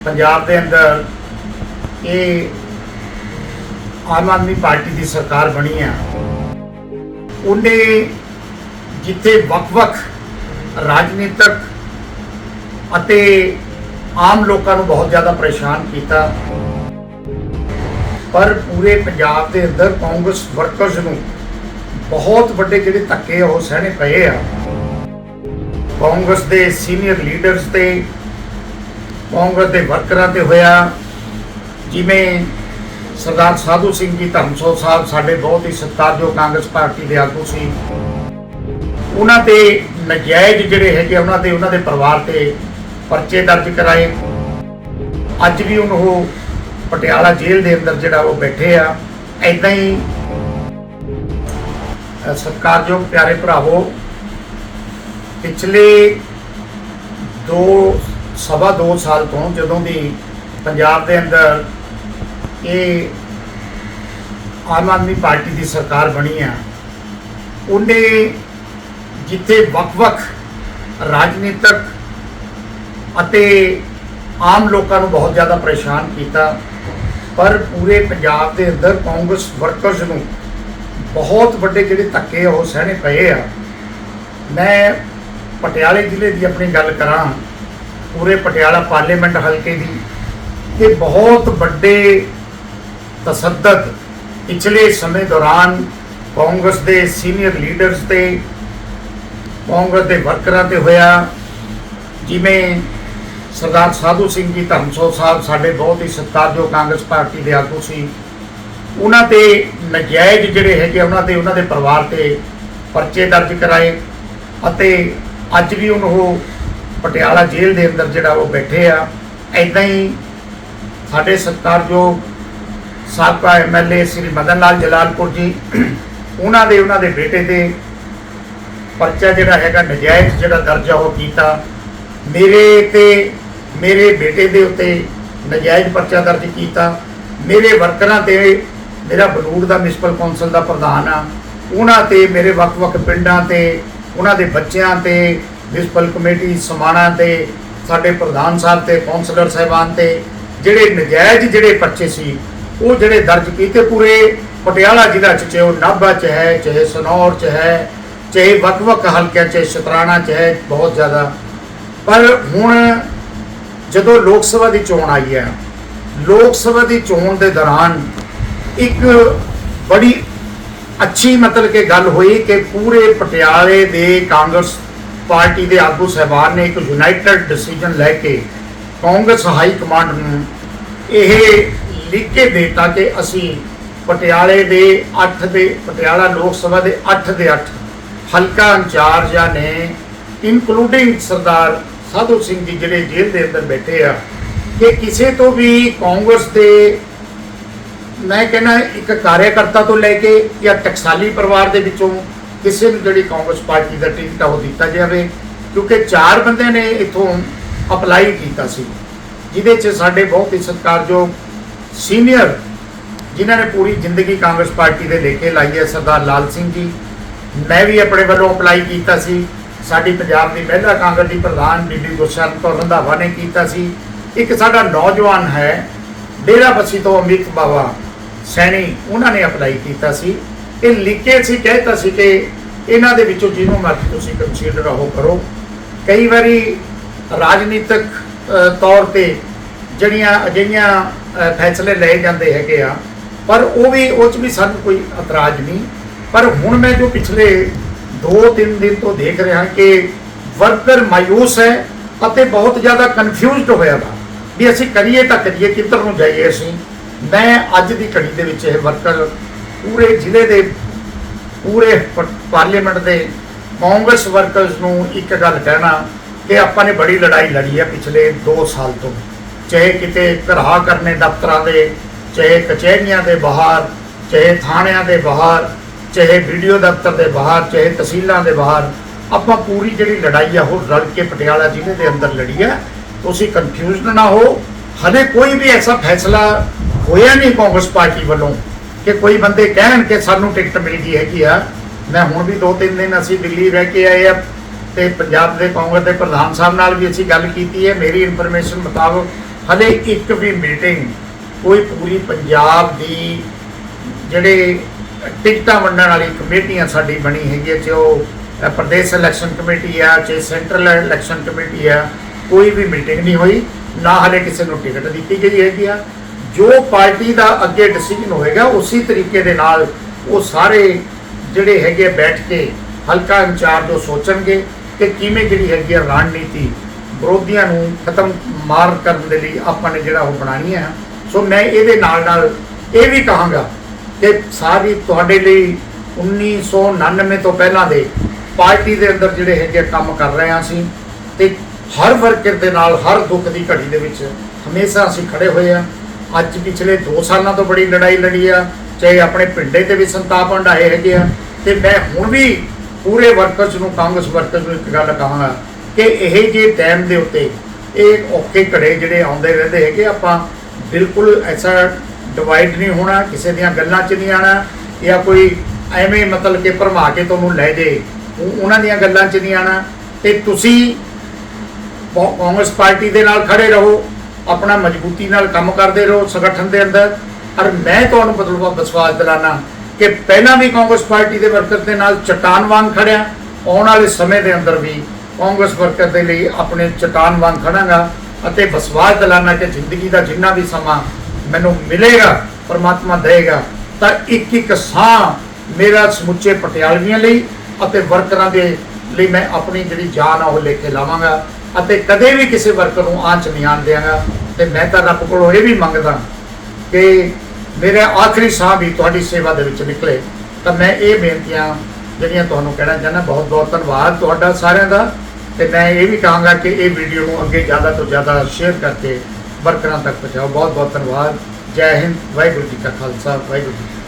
ਪੰਜਾਬ ਦੇ ਅੰਦਰ ਇਹ ਆਮ ਆਦਮੀ ਪਾਰਟੀ ਦੀ ਸਰਕਾਰ ਬਣੀ ਆ। ਉਹਨੇ ਜਿੱਥੇ ਵੱਖ-ਵੱਖ ਰਾਜਨੀਤਿਕ ਅਤੇ ਆਮ ਲੋਕਾਂ ਨੂੰ ਬਹੁਤ ਜ਼ਿਆਦਾ ਪਰੇਸ਼ਾਨ ਕੀਤਾ, ਪਰ ਪੂਰੇ ਪੰਜਾਬ ਦੇ ਅੰਦਰ ਕਾਂਗਰਸ ਵਰਕਰਸ ਨੂੰ ਬਹੁਤ ਵੱਡੇ ਜਿਹੜੇ ਧੱਕੇ ਆ ਉਹ ਸਹਿਣੇ ਪਏ ਆ। ਕਾਂਗਰਸ ਦੇ ਸੀਨੀਅਰ ਲੀਡਰਸ ਤੇ ਕਾਂਗਰਸ ਦੇ ਵਰਕਰਾਂ ਤੇ ਹੋਇਆ। ਜਿਵੇਂ ਸਰਦਾਰ ਸਾਧੂ ਸਿੰਘ ਜੀ ਧਰਮਸੋਤ ਸਾਹਿਬ ਸਾਡੇ ਬਹੁਤ ਹੀ ਸਤਿਕਾਰਯੋਗ ਕਾਂਗਰਸ ਪਾਰਟੀ ਦੇ ਆਗੂ ਸੀ। ਉਹਨਾਂ ਤੇ ਨਜਾਇਜ਼ ਜਿਹੜੇ ਹੈਗੇ ਉਹਨਾਂ ਤੇ ਉਹਨਾਂ ਦੇ ਪਰਿਵਾਰ ਤੇ ਪਰਚੇ ਦਰਜ ਕਰਾਏ। ਅੱਜ ਵੀ ਉਹਨੂੰ ਉਹ ਪਟਿਆਲਾ ਜੇਲ੍ਹ ਦੇ ਅੰਦਰ ਜਿਹੜਾ ਉਹ ਬੈਠੇ ਆ। ਐਦਾਂ ਹੀ ਸਤਿਕਾਰਯੋਗ ਪਿਆਰੇ ਭਰਾਵੋ, ਪਿਛਲੇ ਦੋ ਸਵਾ ਦੋ ਸਾਲ ਤੋਂ ਜਦੋਂ ਦੀ ਪੰਜਾਬ ਦੇ ਅੰਦਰ ਇਹ ਆਮ ਆਦਮੀ ਪਾਰਟੀ ਦੀ ਸਰਕਾਰ ਬਣੀ ਆ, ਉਹਨੇ ਜਿੱਥੇ ਵੱਖ-ਵੱਖ ਰਾਜਨੀਤਿਕ ਅਤੇ ਆਮ ਲੋਕਾਂ ਨੂੰ ਬਹੁਤ ਜ਼ਿਆਦਾ ਪਰੇਸ਼ਾਨ ਕੀਤਾ, ਪਰ ਪੂਰੇ ਪੰਜਾਬ ਦੇ ਅੰਦਰ ਕਾਂਗਰਸ ਵਰਕਰਸ ਨੂੰ ਬਹੁਤ ਵੱਡੇ ਜਿਹੜੇ ਧੱਕੇ ਆ, ਉਹ ਸਹਿਣੇ ਪਏ ਆ। ਮੈਂ ਪਟਿਆਲੇ ਜ਼ਿਲ੍ਹੇ ਦੀ ਆਪਣੀ ਗੱਲ ਕਰਾਂ ਪੂਰੇ ਪਟਿਆਲਾ ਪਾਰਲੀਮੈਂਟ ਹਲਕੇ ਦੀ ਇਹ ਬਹੁਤ ਵੱਡੇ ਤਸੱਦਦ ਪਿਛਲੇ ਸਮੇਂ ਦੌਰਾਨ ਕਾਂਗਰਸ ਦੇ ਸੀਨੀਅਰ ਲੀਡਰਸ ਤੇ ਕਾਂਗਰਸ ਦੇ ਵਰਕਰਾਂ ਤੇ ਹੋਇਆ। ਜਿਵੇਂ ਸਰਦਾਰ ਸਾਧੂ ਸਿੰਘ ਜੀ ਧਰਮਸੋਤ ਸਾਹਿਬ ਸਾਡੇ ਬਹੁਤ ਹੀ ਸਤਿਕਾਰਯੋਗ ਕਾਂਗਰਸ ਪਾਰਟੀ ਦੇ ਆਗੂ ਸੀ। ਉਹਨਾਂ ਤੇ ਨਜਾਇਜ਼ ਜਿਹੜੇ ਹੈਗੇ ਉਹਨਾਂ ਤੇ ਉਹਨਾਂ ਦੇ ਪਰਿਵਾਰ ਤੇ ਪਰਚੇ ਦਰਜ ਕਰਾਏ ਅਤੇ ਅੱਜ ਵੀ ਉਹਨੂੰ ਉਹ ਪਟਿਆਲਾ ਜੇਲ੍ਹ ਦੇ ਅੰਦਰ ਜਿਹੜਾ ਉਹ ਬੈਠੇ ਆ ਐਦਾਂ ਹੀ ਸਾਡੇ ਸਤਿਕਾਰਯੋਗ ਸਾਬਕਾ ਐਮਐਲਏ ਸ੍ਰੀ ਮਦਨ ਲਾਲ ਜਲਾਲਪੁਰ ਜੀ, ਉਹਨਾਂ ਦੇ ਉਹਨਾਂ ਦੇ ਬੇਟੇ ਤੇ ਪਰਚਾ ਜਿਹੜਾ ਹੈਗਾ, ਨਜਾਇਜ਼ ਜਿਹੜਾ ਦਰਜ ਆ, ਉਹ ਕੀਤਾ। ਮੇਰੇ ਤੇ, ਮੇਰੇ ਬੇਟੇ ਦੇ ਉੱਤੇ ਨਜਾਇਜ਼ ਪਰਚਾ ਦਰਜ ਕੀਤਾ। ਮੇਰੇ ਵਰਕਰਾਂ ਤੇ ਮੇਰਾ ਬਲੂੜ ਦਾ ਮਿਊਨਿਸਪਲ ਕੌਂਸਲ ਦਾ ਪ੍ਰਧਾਨ ਆ। ਉਹਨਾਂ ਤੇ ਮੇਰੇ ਵੱਖ-ਵੱਖ ਪਿੰਡਾਂ ਤੇ, ਉਹਨਾਂ ਦੇ ਬੱਚਿਆਂ ਤੇ ਮਿਊਨਿਸਪਲ ਕਮੇਟੀ ਸਮਾਣਾ ਤੇ, ਸਾਡੇ ਪ੍ਰਧਾਨ ਸਾਹਿਬ ਤੇ, ਕੌਂਸਲਰ ਸਾਹਿਬਾਨ ਤੇ, ਜਿਹੜੇ ਨਜਾਇਜ਼ ਜਿਹੜੇ ਪਰਚੇ ਸੀ, ਉਹ ਜਿਹੜੇ ਦਰਜ ਕੀਤੇ ਪੂਰੇ, ਪਟਿਆਲਾ ਜ਼ਿਲ੍ਹਾ ਚ ਚਾਹੇ ਉਹ ਨਾਭਾ ਚ ਹੈ, ਚਾਹੇ ਸਨੌਰ ਚ ਹੈ, ਚਾਹੇ ਵੱਖ-ਵੱਖ ਹਲਕਿਆਂ ਚ, ਸ਼ਤਰਾਣਾ ਚ ਹੈ, ਬਹੁਤ ਜ਼ਿਆਦਾ। ਪਰ ਹੁਣ ਜਦੋਂ ਲੋਕ ਸਭਾ ਦੀ ਚੋਣ ਆਈ ਹੈ, ਲੋਕ ਸਭਾ ਦੀ ਚੋਣ ਦੇ ਦੌਰਾਨ ਇੱਕ ਬੜੀ ਅੱਛੀ ਮਤਲਬ ਕਿ ਗੱਲ ਹੋਈ ਕਿ ਪੂਰੇ ਪਟਿਆਲੇ ਦੇ ਕਾਂਗਰਸ ਪਾਰਟੀ ਦੇ ਆਗੂ ਸਹਿਬਾਨ ਨੇ ਇੱਕ ਯੂਨਾਈਟਿਡ ਡਿਸੀਜਨ ਲੈ ਕੇ ਕਾਂਗਰਸ ਹਾਈ ਕਮਾਂਡ ਨੂੰ ਇਹ ਲਿਖ ਕੇ ਦਿੱਤਾ ਕਿ ਅਸੀਂ ਪਟਿਆਲੇ ਦੇ 8 ਦੇ, ਪਟਿਆਲਾ ਲੋਕ ਸਭਾ ਦੇ 8 ਦੇ 8 ਹਲਕਾ ਇੰਚਾਰਜਾਂ ਨੇ ਇਨਕਲੂਡਿੰਗ ਸਰਦਾਰ ਸਾਧੂ ਸਿੰਘ ਜੀ ਜਿਹੜੇ ਜੇਲ੍ਹ ਦੇ ਅੰਦਰ ਬੈਠੇ ਆ, ਕਿ ਕਿਸੇ ਤੋਂ ਵੀ ਕਾਂਗਰਸ ਦੇ ਮੈਂ ਕਹਿੰਦਾ ਇੱਕ ਕਾਰਿਆਕਰਤਾ ਤੋਂ ਲੈ ਕੇ ਜਾਂ ਟਕਸਾਲੀ ਪਰਿਵਾਰ ਦੇ ਵਿੱਚੋਂ ਕਿਸੇ ਨੂੰ ਜਿਹੜੀ ਕਾਂਗਰਸ ਪਾਰਟੀ ਦਾ ਟਿਕਟ ਆ ਉਹ ਦਿੱਤਾ ਜਾਵੇ, ਕਿਉਂਕਿ ਚਾਰ ਬੰਦੇ ਨੇ ਇਥੋਂ ਅਪਲਾਈ ਕੀਤਾ ਸੀ। ਜਿਹਦੇ 'ਚ ਸਾਡੇ ਬਹੁਤ ਹੀ ਸਤਿਕਾਰਯੋਗ ਸੀਨੀਅਰ, ਜਿਨ੍ਹਾਂ ਨੇ ਪੂਰੀ ਜ਼ਿੰਦਗੀ ਕਾਂਗਰਸ ਪਾਰਟੀ ਦੇ ਲੇਖੇ ਲਾਈ ਹੈ, ਸਰਦਾਰ ਲਾਲ ਸਿੰਘ ਜੀ। ਮੈਂ ਵੀ ਆਪਣੇ ਵੱਲੋਂ ਅਪਲਾਈ ਕੀਤਾ ਸੀ। ਸਾਡੀ ਪੰਜਾਬ ਦੀ ਮਹਿਲਾ ਕਾਂਗਰਸ ਦੀ ਪ੍ਰਧਾਨ ਬੀਬੀ ਗੁਰਸ਼ਰਨ ਕੌਰ ਰੰਧਾਵਾ ਨੇ ਕੀਤਾ ਸੀ। ਇੱਕ ਸਾਡਾ ਨੌਜਵਾਨ ਹੈ, ਡੇਰਾ ਬੱਸੀ ਤੋਂ ਅਮਿਤ ਬਾਵਾ ਸੈਣੀ, ਉਹਨਾਂ ਨੇ ਅਪਲਾਈ ਕੀਤਾ ਸੀ। ਇਹ ਲਿਖੇ ਸੀ, ਕਹਿਤਾ ਸੀ ਕਿ ਇਹਨਾਂ ਦੇ ਵਿੱਚੋਂ ਜਿਹਨੂੰ ਮਰਜ਼ੀ ਤੁਸੀਂ ਕੰਸੀਡਰ ਉਹ ਕਰੋ। ਕਈ ਵਾਰੀ ਰਾਜਨੀਤਿਕ ਤੌਰ ਤੇ ਜਿਹੜੀਆਂ, ਅਜਿਹੀਆਂ ਫੈਸਲੇ ਲਏ ਜਾਂਦੇ ਹੈਗੇ ਆ, ਪਰ ਉਹ ਵੀ, ਉਹ ਚ ਵੀ ਸਾਨੂੰ ਕੋਈ ਇਤਰਾਜ਼ ਨਹੀਂ। ਪਰ ਹੁਣ ਮੈਂ ਜੋ ਪਿਛਲੇ 2-3 ਦਿਨ ਤੋਂ ਦੇਖ ਰਿਹਾ ਕਿ ਵਰਕਰ ਮਾਇੂਸ ਹੈ ਅਤੇ ਬਹੁਤ ਜ਼ਿਆਦਾ ਕਨਫਿਊਜ਼ਡ ਹੋਇਆ ਵਾ ਵੀ ਅਸੀਂ ਕਰੀਏ ਤਾਂ ਕਰੀਏ, ਕਿੱਧਰ ਨੂੰ ਜਾਈਏ ਅਸੀਂ। ਮੈਂ ਅੱਜ ਦੀ ਘੜੀ ਦੇ ਵਿੱਚ ਇਹ ਵਰਕਰ ਪੂਰੇ ਜ਼ਿਲ੍ਹੇ ਦੇ, ਪੂਰੇ ਪ- ਪਾਰਲੀਮੈਂਟ ਦੇ ਕਾਂਗਰਸ ਵਰਕਰਸ ਨੂੰ ਇੱਕ ਗੱਲ ਕਹਿਣਾ ਕਿ ਆਪਾਂ ਨੇ ਬੜੀ ਲੜਾਈ ਲੜੀ ਹੈ ਪਿਛਲੇ 2 ਸਾਲ ਤੋਂ। ਚਾਹੇ ਕਿਤੇ ਘਰਾ ਕਰਨੇ ਦਫ਼ਤਰਾਂ ਦੇ, ਚਾਹੇ ਕਚਹਿਰੀਆਂ ਦੇ ਬਾਹਰ, ਚਾਹੇ ਥਾਣਿਆਂ ਦੇ ਬਾਹਰ, ਚਾਹੇ ਵੀਡੀਓ ਦਫ਼ਤਰ ਦੇ ਬਾਹਰ, ਚਾਹੇ ਤਹਿਸੀਲਾਂ ਦੇ ਬਾਹਰ, ਆਪਾਂ ਪੂਰੀ ਜਿਹੜੀ ਲੜਾਈ ਆ ਉਹ ਰਲ ਕੇ ਪਟਿਆਲਾ ਜ਼ਿਲ੍ਹੇ ਦੇ ਅੰਦਰ ਲੜੀ ਹੈ। ਤੁਸੀਂ ਕਨਫਿਊਜ਼ਡ ਨਾ ਹੋ। ਹਲੇ ਕੋਈ ਵੀ ਐਸਾ ਫੈਸਲਾ ਹੋਇਆ ਨਹੀਂ ਕਾਂਗਰਸ ਪਾਰਟੀ ਵੱਲੋਂ। ਕਿ ਕੋਈ ਬੰਦੇ ਕਹਿਣ ਕਿ ਸਾਨੂੰ ਟਿਕਟ ਮਿਲ ਗਈ ਹੈਗੀ ਆ। ਮੈਂ ਹੁਣ ਵੀ ਦੋ ਤਿੰਨ ਦਿਨ ਅਸੀਂ ਦਿੱਲੀ ਰਹਿ ਕੇ ਆਏ ਆ ਤੇ ਪੰਜਾਬ ਦੇ ਕਾਂਗਰਸ ਦੇ ਪ੍ਰਧਾਨ ਸਾਹਿਬ ਨਾਲ ਵੀ ਅਸੀਂ ਗੱਲ ਕੀਤੀ ਹੈ। ਮੇਰੀ ਇਨਫੋਰਮੇਸ਼ਨ ਮੁਤਾਬਕ ਹਲੇ ਇੱਕ ਵੀ ਮੀਟਿੰਗ ਕੋਈ ਪੂਰੀ ਪੰਜਾਬ ਦੀ ਜਿਹੜੇ ਟਿਕਟਾਂ ਵੰਡਣ ਵਾਲੀ ਕਮੇਟੀਆਂ ਸਾਡੀ ਬਣੀ ਹੈਗੀ ਹੈ ਚ ਉਹ ਪ੍ਰਦੇਸ਼ ਇਲੈਕਸ਼ਨ ਕਮੇਟੀ ਆ, ਚਾਹੇ ਸੈਂਟਰਲ ਇਲੈਕਸ਼ਨ ਕਮੇਟੀ ਆ, ਕੋਈ ਵੀ ਮੀਟਿੰਗ ਨਹੀਂ ਹੋਈ। ਨਾ ਹਲੇ ਕਿਸੇ ਨੂੰ ਟਿਕਟ ਦਿੱਤੀ ਗਈ ਹੈਗੀ ਆ। ਜੋ ਪਾਰਟੀ ਦਾ ਅੱਗੇ ਡਿਸੀਜਨ ਹੋਏਗਾ, ਉਸੇ ਤਰੀਕੇ ਦੇ ਨਾਲ ਉਹ ਸਾਰੇ ਜਿਹੜੇ ਹੈਗੇ ਆ ਬੈਠ ਕੇ ਹਲਕਾ ਇੰਚਾਰਜ ਉਹ ਸੋਚਣਗੇ ਕਿ ਕਿਵੇਂ ਜਿਹੜੀ ਹੈਗੀ ਆ ਰਣਨੀਤੀ ਵਿਰੋਧੀਆਂ ਨੂੰ ਖਤਮ ਮਾਰ ਕਰਨ ਦੇ ਲਈ ਆਪਾਂ ਨੇ ਜਿਹੜਾ ਉਹ ਬਣਾਣੀ ਹੈ ਸੋ ਮੈਂ ਇਹਦੇ ਨਾਲ ਨਾਲ ਇਹ ਵੀ ਕਹਾਂਗਾ ਕਿ ਸਾਰੀ ਤੁਹਾਡੇ ਲਈ 1999 ਤੋਂ ਪਹਿਲਾਂ ਦੇ ਪਾਰਟੀ ਦੇ ਅੰਦਰ ਜਿਹੜੇ ਹੈਗੇ ਕੰਮ ਕਰ ਰਹੇ ਹਾਂ ਅਸੀਂ ਤੇ ਹਰ ਵਰਕਰ ਦੇ ਨਾਲ, ਹਰ ਦੁੱਖ ਦੀ ਘੜੀ ਦੇ ਵਿੱਚ ਹਮੇਸ਼ਾ ਅਸੀਂ ਖੜੇ ਹੋਏ ਆ। ਅੱਜ ਪਿਛਲੇ 2 ਸਾਲਾਂ ਤੋਂ ਬੜੀ ਲੜਾਈ ਲੜੀ ਆ, ਚਾਹੇ ਆਪਣੇ ਪਿੰਡੇ ਤੇ ਵੀ ਸੰਤਾਪ ਹੰਡਾਏ ਹੈਗੇ ਆ। ਤੇ ਮੈਂ ਹੁਣ ਵੀ ਪੂਰੇ ਵਰਕਰਸ ਨੂੰ, ਕਾਂਗਰਸ ਵਰਕਰਸ ਨੂੰ ਇੱਕ ਗੱਲ ਕਹਾਂਗਾ ਕਿ ਇਹ ਜੇ ਟਾਈਮ ਦੇ ਉੱਤੇ ਇਹ ਔਖੇ ਘੜੇ ਜਿਹੜੇ ਆਉਂਦੇ ਰਹਿੰਦੇ ਹੈਗੇ, ਆਪਾਂ ਬਿਲਕੁਲ ਐਸਾ ਡਿਵਾਈਡ ਨਹੀਂ ਹੋਣਾ, ਕਿਸੇ ਦੀਆਂ ਗੱਲਾਂ 'ਚ ਨਹੀਂ ਆਣਾ ਜਾਂ ਕੋਈ ਐਵੇਂ ਮਤਲਬ ਕਿ ਭਰਮਾ ਕੇ ਤੁਹਾਨੂੰ ਲੈ ਜੇ, ਉਹ- ਉਹਨਾਂ ਦੀਆਂ ਗੱਲਾਂ 'ਚ ਨਹੀਂ ਆਣਾ ਤੇ ਤੁਸੀਂ ਕਾਂਗਰਸ ਪਾਰਟੀ ਦੇ ਨਾਲ ਖੜੇ ਰਹੋ ਆਪਣਾ ਮਜ਼ਬੂਤੀ ਨਾਲ ਕੰਮ ਕਰਦੇ ਰਹੋ, ਸੰਗਠਨ ਦੇ ਅੰਦਰ। ਔਰ ਮੈਂ ਤੁਹਾਨੂੰ ਮਤਲਬ ਵਿਸ਼ਵਾਸ ਦਿਲਾਨਾ ਕਿ ਪਹਿਲਾਂ ਵੀ ਕਾਂਗਰਸ ਪਾਰਟੀ ਦੇ ਵਰਕਰ ਦੇ ਨਾਲ ਚਟਾਨ ਵਾਂਗ ਖੜਿਆ। ਆਉਣ ਵਾਲੇ ਸਮੇਂ ਦੇ ਅੰਦਰ ਵੀ ਕਾਂਗਰਸ ਵਰਕਰ ਦੇ ਲਈ ਆਪਣੇ ਚਟਾਨ ਵਾਂਗ ਖੜਾਂਗਾ ਅਤੇ ਵਿਸ਼ਵਾਸ ਦਿਲਾਨਾ ਕਿ ਜ਼ਿੰਦਗੀ ਦਾ ਜਿੰਨਾ ਵੀ ਸਮਾਂ ਮੈਨੂੰ ਮਿਲੇਗਾ, ਪਰਮਾਤਮਾ ਦੇਗਾ ਤਾਂ ਇੱਕ ਇੱਕ ਸਾਹ ਮੇਰਾ ਸਮੁੱਚੇ ਪਟਿਆਲਵੀਆਂ ਲਈ ਅਤੇ ਵਰਕਰਾਂ ਦੇ ਲਈ ਮੈਂ ਆਪਣੀ ਜਿਹੜੀ ਜਾਨ ਆ ਉਹ ਲੈ ਕੇ ਲਾਵਾਂਗਾ। ਅਤੇ ਕਦੇ ਵੀ ਕਿਸੇ ਵਰਕਰ ਨੂੰ ਆਂਚ ਨਹੀਂ ਆਉਣ ਦਿਆਂਗਾ ਤੇ ਮੈਂ ਤਾਂ ਰੱਬ ਕੋਲੋਂ ਇਹ ਵੀ ਮੰਗਦਾ ਕਿ ਮੇਰਾ ਆਖਰੀ ਸਾਹ ਵੀ ਤੁਹਾਡੀ ਸੇਵਾ ਦੇ ਵਿੱਚ ਨਿਕਲੇ। ਤਾਂ ਮੈਂ ਇਹ ਬੇਨਤੀਆਂ ਜਿਹੜੀਆਂ ਤੁਹਾਨੂੰ ਕਹਿਣਾ ਚਾਹੁੰਦਾ, ਬਹੁਤ ਬਹੁਤ ਧੰਨਵਾਦ ਤੁਹਾਡਾ ਸਾਰਿਆਂ ਦਾ। ਤੇ ਮੈਂ ਇਹ ਵੀ ਕਹਾਂਗਾ ਕਿ ਇਹ ਵੀਡੀਓ ਨੂੰ ਅੱਗੇ ਜ਼ਿਆਦਾ ਤੋਂ ਜ਼ਿਆਦਾ ਸ਼ੇਅਰ ਕਰਕੇ ਵਰਕਰਾਂ ਤੱਕ ਪਹੁੰਚਾਓ। ਬਹੁਤ ਬਹੁਤ ਧੰਨਵਾਦ। ਜੈ ਹਿੰਦ, ਵਾਹਿਗੁਰੂ ਜੀ ਕਾ ਖਾਲਸਾ, ਵਾਹਿਗੁਰੂ ਜੀ